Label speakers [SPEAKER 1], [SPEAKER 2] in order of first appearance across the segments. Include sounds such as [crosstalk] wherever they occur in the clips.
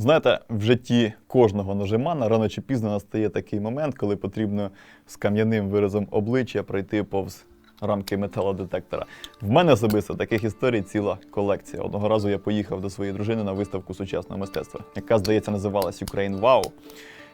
[SPEAKER 1] Знаєте, в житті кожного ножимана рано чи пізно настає такий момент, коли потрібно з кам'яним виразом обличчя пройти повз рамки металодетектора. В мене особисто таких історій ціла колекція. Одного разу я поїхав до своєї дружини на виставку сучасного мистецтва, яка, здається, називалась Ukraine Wow.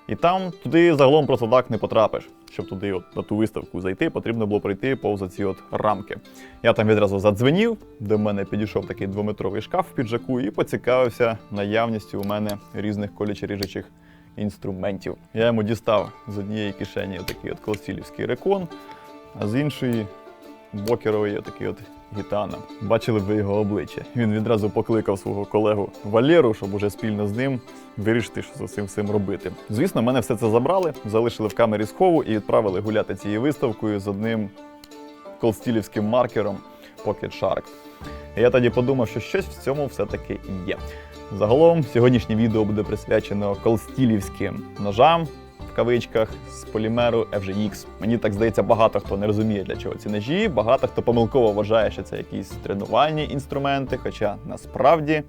[SPEAKER 1] І там туди загалом просто так не потрапиш. Щоб туди, от на ту виставку зайти, потрібно було пройти повз ці от рамки. Я там відразу задзвенів, до мене підійшов такий двометровий шкаф в піджаку і поцікавився наявністю у мене різних колюче ріжучих інструментів. Я йому дістав з однієї кишені такий от колстілівський рекон, а з іншої бокеровий такий от гітана. Бачили ви його обличчя. Він відразу покликав свого колегу Валєру, щоб уже спільно з ним вирішити, що з цим всім робити. Звісно, мене все це забрали, залишили в камері схову і відправили гуляти цією виставкою з одним колстілівським маркером Pocket Shark. Я тоді подумав, що щось в цьому все-таки є. Загалом, сьогоднішнє відео буде присвячено колстілівським ножам кавичках з полімеру FGX. Мені так здається, багато хто не розуміє, для чого ці ножі. Багато хто помилково вважає, що це якісь тренувальні інструменти. Хоча насправді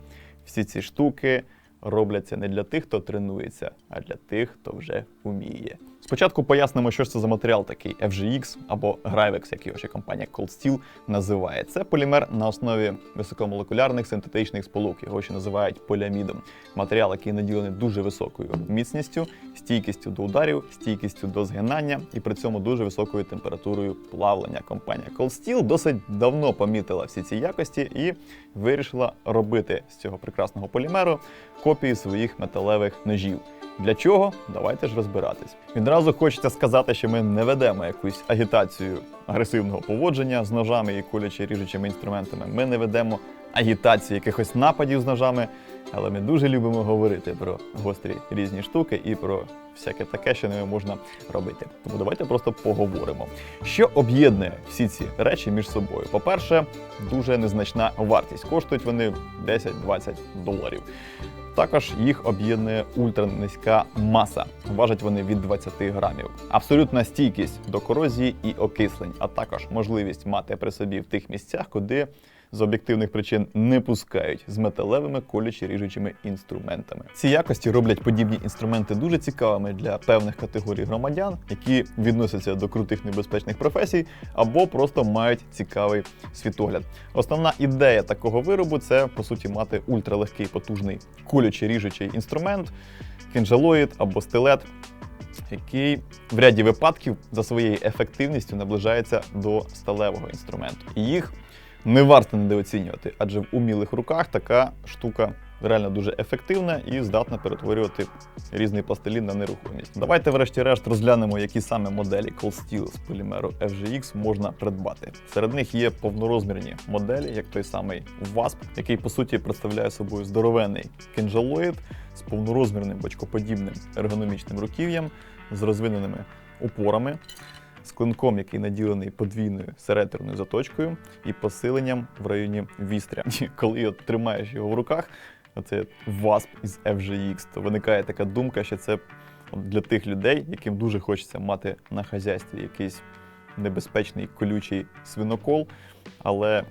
[SPEAKER 1] всі ці штуки робляться не для тих, хто тренується, а для тих, хто вже вміє. Спочатку пояснимо, що ж це за матеріал такий FGX або Gryvex, як його ще компанія Cold Steel називає. Це полімер на основі високомолекулярних синтетичних сполук, його ще називають поліамідом. Матеріал, який наділений дуже високою міцністю, стійкістю до ударів, стійкістю до згинання і при цьому дуже високою температурою плавлення. Компанія Cold Steel досить давно помітила всі ці якості і вирішила робити з цього прекрасного полімеру копії своїх металевих ножів. Для чого? Давайте ж розбиратись. Відразу хочеться сказати, що ми не ведемо якусь агітацію агресивного поводження з ножами і коляче ріжучими інструментами. Ми не ведемо агітації якихось нападів з ножами, але ми дуже любимо говорити про гострі різні штуки і про всяке таке, що ними можна робити. Тому давайте просто поговоримо. Що об'єднує всі ці речі між собою? По-перше, дуже незначна вартість. Коштують вони 10-20 доларів. Також їх об'єднує ультранизька маса. Важать вони від 20 грамів. Абсолютна стійкість до корозії і окислень, а також можливість мати при собі в тих місцях, куди з об'єктивних причин не пускають з металевими колюче ріжучими інструментами. Ці якості роблять подібні інструменти дуже цікавими для певних категорій громадян, які відносяться до крутих небезпечних професій або просто мають цікавий світогляд. Основна ідея такого виробу це по суті мати ультралегкий потужний колюче ріжучий інструмент, кинжалоїд або стилет. Який в ряді випадків за своєю ефективністю наближається до сталевого інструменту. Їх не варто недооцінювати, адже в умілих руках така штука реально дуже ефективна і здатна перетворювати різний пластилін на нерухомість. Давайте, врешті-решт, розглянемо, які саме моделі Cold Steel з полімеру FGX можна придбати. Серед них є повнорозмірні моделі, як той самий WASP, який по суті представляє собою здоровенний кинжалоїд з повнорозмірним бочкоподібним ергономічним руків'ям, з розвиненими упорами з клинком, який наділений подвійною серетерною заточкою і посиленням в районі вістря. І коли от тримаєш його в руках, оце васп із FGX, то виникає така думка, що це для тих людей, яким дуже хочеться мати на хазяйстві якийсь небезпечний колючий свинокол, але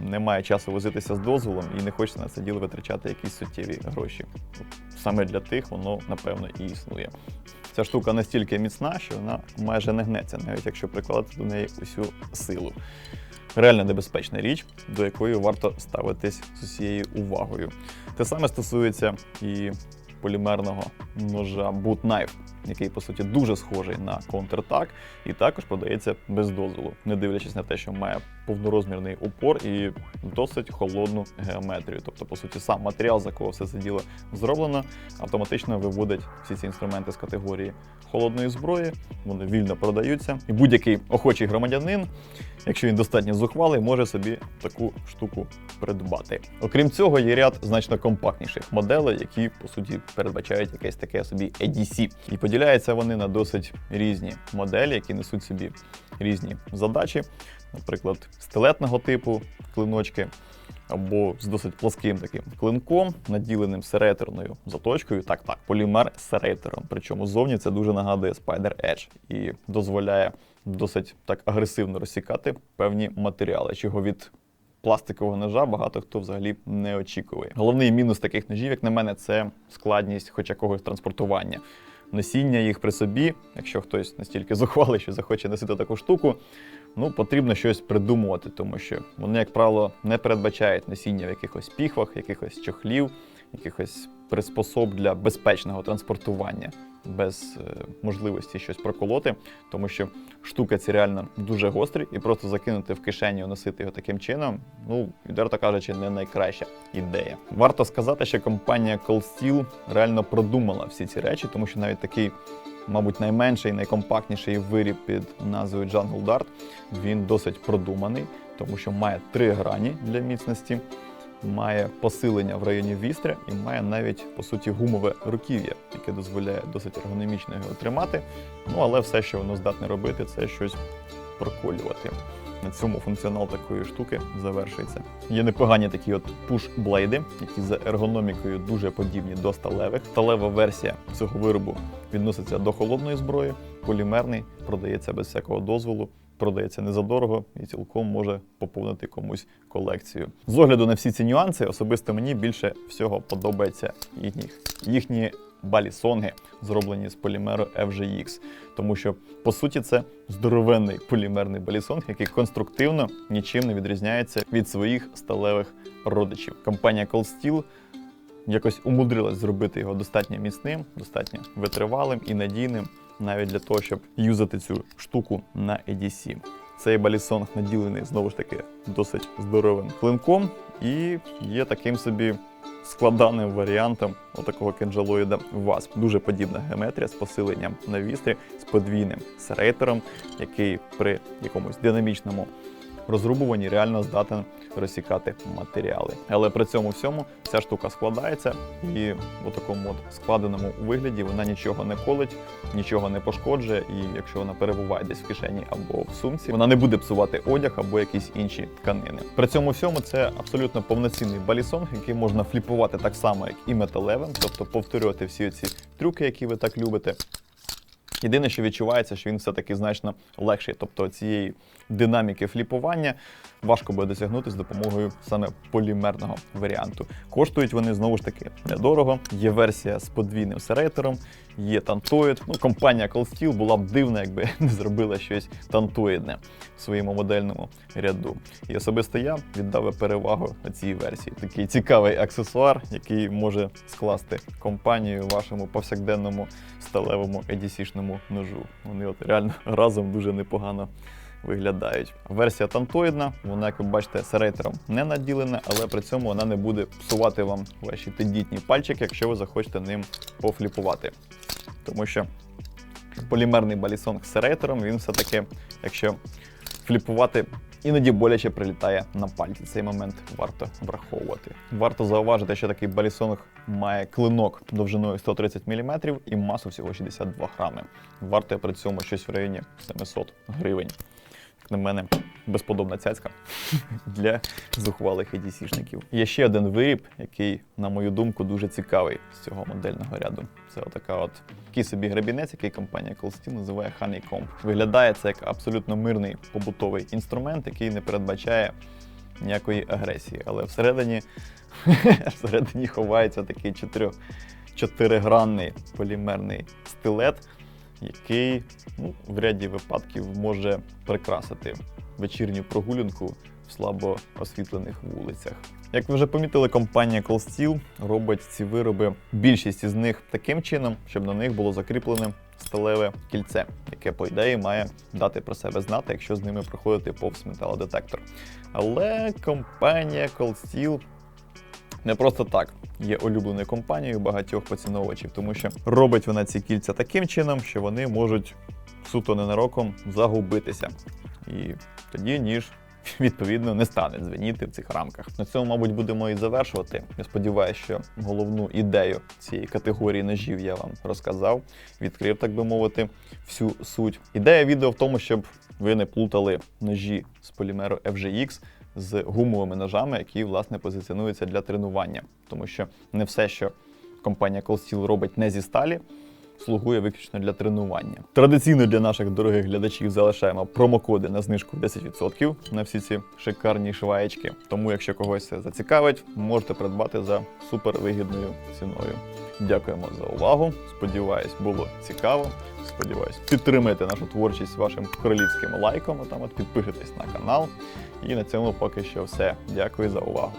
[SPEAKER 1] немає часу возитися з дозволом і не хочеться на це діло витрачати якісь суттєві гроші. Саме для тих воно, напевно, і існує. Ця штука настільки міцна, що вона майже не гнеться, навіть якщо прикладати до неї усю силу. Реально небезпечна річ, до якої варто ставитись з усією увагою. Те саме стосується і полімерного ножа Boot Knife, який по суті дуже схожий на Counter-Tac і також продається без дозволу, не дивлячись на те, що має повнорозмірний упор і досить холодну геометрію. Тобто, по суті, сам матеріал, з якого все це діло зроблено, автоматично виводить всі ці інструменти з категорії холодної зброї. Вони вільно продаються, і будь-який охочий громадянин, якщо він достатньо зухвалий, може собі таку штуку придбати. Окрім цього, є ряд значно компактніших моделей, які по суті передбачають якесь таке собі EDC. І поділяються вони на досить різні моделі, які несуть собі різні задачі, наприклад, стилетного типу клиночки. Або з досить плоским таким клинком, наділеним серетерною заточкою. Так, так, полімер з серетером. Причому ззовні це дуже нагадує Spider Edge і дозволяє досить так агресивно розсікати певні матеріали, чого від пластикового ножа багато хто взагалі не очікує. Головний мінус таких ножів, як на мене, це складність хоч якогось транспортування. Носіння їх при собі, якщо хтось настільки [laughs] зухвалий, що захоче носити таку штуку, ну потрібно щось придумувати, тому що вони, як правило, не передбачають носіння в якихось піхвах, якихось чохлів, якихось приспособ для безпечного транспортування без е, можливості щось проколоти, тому що штука ці реально дуже гострі, і просто закинути в кишеню, носити його таким чином, ну, відверто кажучи, не найкраща ідея. Варто сказати, що компанія Cold Steel реально продумала всі ці речі, тому що навіть такий. Мабуть, найменший, найкомпактніший виріб під назвою Jungle Dart, він досить продуманий, тому що має три грані для міцності, має посилення в районі вістря і має навіть по суті гумове руків'я, яке дозволяє досить ергономічно його тримати. Ну але все, що воно здатне робити, це щось проколювати. На цьому функціонал такої штуки завершується. Є непогані такі от пуш-блейди, які за ергономікою дуже подібні до сталевих. Сталева версія цього виробу відноситься до холодної зброї, полімерний продається без всякого дозволу продається незадорого і цілком може поповнити комусь колекцію. З огляду на всі ці нюанси, особисто мені більше всього подобається їхні, їхні балісонги, зроблені з полімеру FGX. Тому що, по суті, це здоровенний полімерний балісонг, який конструктивно нічим не відрізняється від своїх сталевих родичів. Компанія Cold Steel якось умудрилась зробити його достатньо міцним, достатньо витривалим і надійним навіть для того, щоб юзати цю штуку на EDC. Цей балісонг наділений знову ж таки досить здоровим клинком і є таким собі складаним варіантом отакого кенджалоїда ВАСП. Дуже подібна геометрія з посиленням на вістрі, з подвійним серейтером, який при якомусь динамічному розрубуванні реально здатен розсікати матеріали. Але при цьому всьому ця штука складається, і в такому от складеному вигляді вона нічого не колить, нічого не пошкоджує. І якщо вона перебуває десь в кишені або в сумці, вона не буде псувати одяг або якісь інші тканини. При цьому всьому це абсолютно повноцінний балісонг, який можна фліпувати так само, як і металевим, тобто повторювати всі ці трюки, які ви так любите. Єдине, що відчувається, що він все-таки значно легший. Тобто цієї динаміки фліпування важко буде досягнути з допомогою саме полімерного варіанту. Коштують вони знову ж таки недорого. Є версія з подвійним серейтором, є тантоїд. Ну, компанія Cold Steel була б дивна, якби [laughs] не зробила щось тантоїдне в своєму модельному ряду. І особисто я віддав перевагу цій версії. Такий цікавий аксесуар, який може скласти компанію вашому повсякденному сталевому EDC-шному ножу. Вони от реально [laughs] разом дуже непогано виглядають. Версія тантоїдна, вона, як ви бачите, серейтером не наділена, але при цьому вона не буде псувати вам ваші тендітні пальчики, якщо ви захочете ним пофліпувати. Тому що полімерний балісонг з серейтером, він все-таки, якщо фліпувати Іноді боляче прилітає на пальці. Цей момент варто враховувати. Варто зауважити, що такий балісонг має клинок довжиною 130 мм і масу всього 62 грами. Вартує при цьому щось в районі 700 гривень. Як на мене, безподобна цяцька [laughs] для зухвалих EDC-шників. Є ще один виріб, який, на мою думку, дуже цікавий з цього модельного ряду. Це отака от такий собі гребінець, який компанія Steel називає Honeycomb. Виглядає це як абсолютно мирний побутовий інструмент, який не передбачає ніякої агресії. Але всередині, [laughs] всередині ховається такий чотирьох, чотиригранний полімерний стилет, який ну, в ряді випадків може прикрасити вечірню прогулянку в слабо освітлених вулицях. Як ви вже помітили, компанія Steel робить ці вироби, більшість із них таким чином, щоб на них було закріплене сталеве кільце, яке, по ідеї, має дати про себе знати, якщо з ними проходити повз металодетектор. Але компанія Steel не просто так є улюбленою компанією багатьох поціновувачів, тому що робить вона ці кільця таким чином, що вони можуть суто ненароком загубитися. І тоді ніж відповідно не стане дзвеніти в цих рамках. На цьому, мабуть, будемо і завершувати. Я сподіваюся, що головну ідею цієї категорії ножів я вам розказав, відкрив, так би мовити, всю суть. Ідея відео в тому, щоб ви не плутали ножі з полімеру FGX з гумовими ножами, які власне позиціонуються для тренування, тому що не все, що компанія Steel робить не зі сталі. слугує виключно для тренування. Традиційно для наших дорогих глядачів залишаємо промокоди на знижку 10% на всі ці шикарні шваєчки. Тому, якщо когось це зацікавить, можете придбати за супервигідною ціною. Дякуємо за увагу. Сподіваюсь, було цікаво. Сподіваюсь, підтримайте нашу творчість вашим королівським лайком. Там от підпишитесь на канал. І на цьому поки що все. Дякую за увагу.